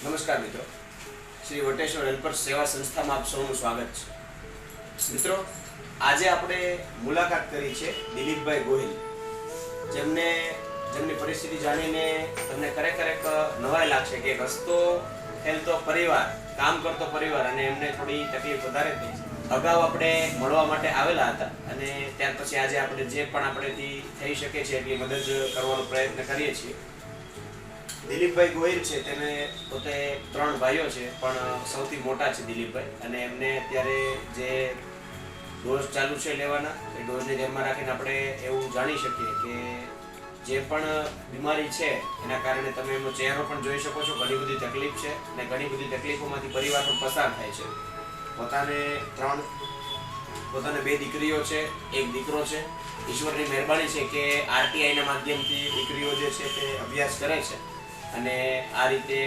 નમસ્કાર મિત્રો. શ્રી વટેશ્વર હેલ્પર સેવા સંસ્થામાં આપ સૌનું સ્વાગત છે. મિત્રો, આજે આપણે મુલાકાત કરી છે દિલીપભાઈ ગોહિલ. જેમને, જેમની પરિસ્થિતિ જાણીને તમને ખરેખર એક નવાઈ લાગશે કે રસ્તો ખેલતો પરિવાર, કામ કરતો પરિવાર અને એમને થોડી તકલીફ વધારે થઈ છે. અગાઉ આપણે મળવા માટે આવેલા હતા અને ત્યાર પછી આજે આપણે જે પણ આપણેથી થઈ શકે છે એટલી મદદ કરવાનો પ્રયત્ન કરીએ છીએ. દિલીપભાઈ ગોહિલ છે, તેને પોતે ત્રણ ભાઈઓ છે, પણ સૌથી મોટા છે દિલીપભાઈ. અને એમને અત્યારે જે ડોઝ ચાલુ છે લેવાના, એ ડોઝને ધ્યાનમાં રાખીને આપણે એવું જાણી શકીએ કે જે પણ બીમારી છે, એના કારણે તમે એમનો ચહેરો પણ જોઈ શકો છો. ઘણી બધી તકલીફ છે અને ઘણી બધી તકલીફોમાંથી પરિવાર પણ પસાર થાય છે. પોતાને ત્રણ, પોતાને બે દીકરીઓ છે, એક દીકરો છે. ઈશ્વરની મહેરબાની છે કે આરટીઆઈના માધ્યમથી દીકરીઓ જે છે તે અભ્યાસ કરે છે. અને આ રીતે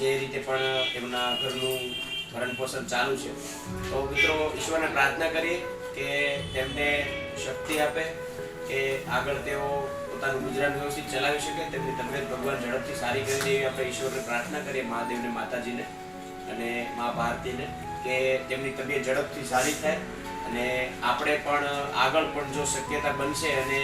જે રીતે પણ એમના ઘરનું ભરણ પોષણ ચાલુ છે. તો મિત્રો ઈશ્વરને પ્રાર્થના કરીએ કે તેમને શક્તિ આપે, કે આગળ તેઓ પોતાનું ગુજરાન વ્યવસ્થિત ચલાવી શકે, તેમની તબિયત ભગવાન ઝડપથી સારી કરી દેવી આપણે ઈશ્વરને પ્રાર્થના કરીએ મહાદેવને, માતાજીને અને મા ભારતીને કે તેમની તબિયત ઝડપથી સારી થાય. અને આપણે પણ આગળ પણ જો શક્યતા બનશે અને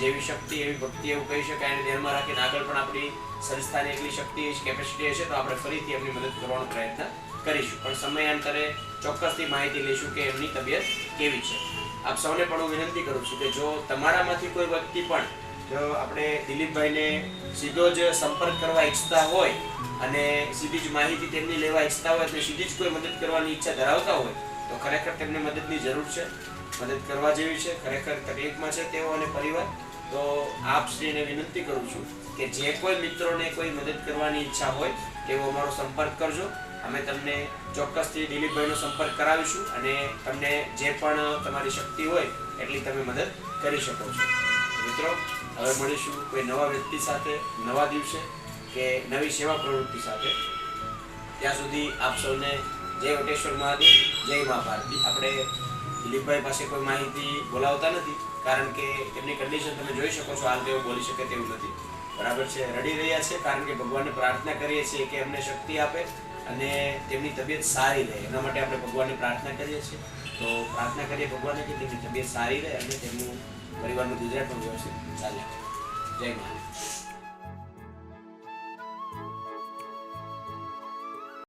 જેવી શક્તિ, એવી ભક્તિ એવું કહી શકાય અને ધ્યાનમાં રાખીને આગળ પણ આપણી સંસ્થાની એટલી શક્તિ કેપેસિટી હશે તો આપણે ફરીથી એમની મદદ કરવાનો પ્રયત્ન કરીશું. પણ સમયાંતરે ચોક્કસથી માહિતી લઈશું કે એમની તબિયત કેવી છે. આપ સૌને પણ હું વિનંતી કરું છું કે જો તમારામાંથી કોઈ વ્યક્તિ પણ જો આપણે દિલીપભાઈને સીધો જ સંપર્ક કરવા ઈચ્છતા હોય અને સીધી જ માહિતી તેમની લેવા ઈચ્છતા હોય અને સીધી જ કોઈ મદદ કરવાની ઈચ્છા ધરાવતા હોય તો ખરેખર તેમને મદદની જરૂર છે. મદદ કરવા જેવી છે. ખરેખર તકલીફમાં છે તેઓ અને પરિવાર. તો આપ શ્રીને વિનંતી કરું છું કે જે કોઈ મિત્રોને કોઈ મદદ કરવાની ઈચ્છા હોય તેઓ અમારો સંપર્ક કરજો. અમે તમને ચોક્કસથી દિલીપભાઈનો સંપર્ક કરાવીશું અને તમને જે પણ તમારી શક્તિ હોય એટલી તમે મદદ કરી શકો છો. મિત્રો, હવે મળીશું કોઈ નવા વ્યક્તિ સાથે, નવા દિવસે કે નવી સેવા પ્રવૃત્તિ સાથે. ત્યાં સુધી આપ સૌને જય વટેશ્વર મહાદેવ, જય મા ભારતી આપણે દિલીપભાઈ પાસે કોઈ માહિતી બોલાવતા નથી, કારણ કે તેમની કન્ડિશન તમે જોઈ શકો છો, હાલ તેઓ બોલી શકે તેવું નથી. બરાબર છે, રડી રહ્યા છે, કારણ કે ભગવાનને પ્રાર્થના કરીએ છીએ કે એમને શક્તિ આપે અને તેમની તબિયત સારી રહે. એના માટે આપણે ભગવાનને પ્રાર્થના કરીએ છીએ. તો પ્રાર્થના કરીએ ભગવાનને કે તેમની તબિયત સારી રહે અને તેમનું પરિવારનું ગુજરાત પણ વ્યવસ્થિત ચાલે. જય મહારાજ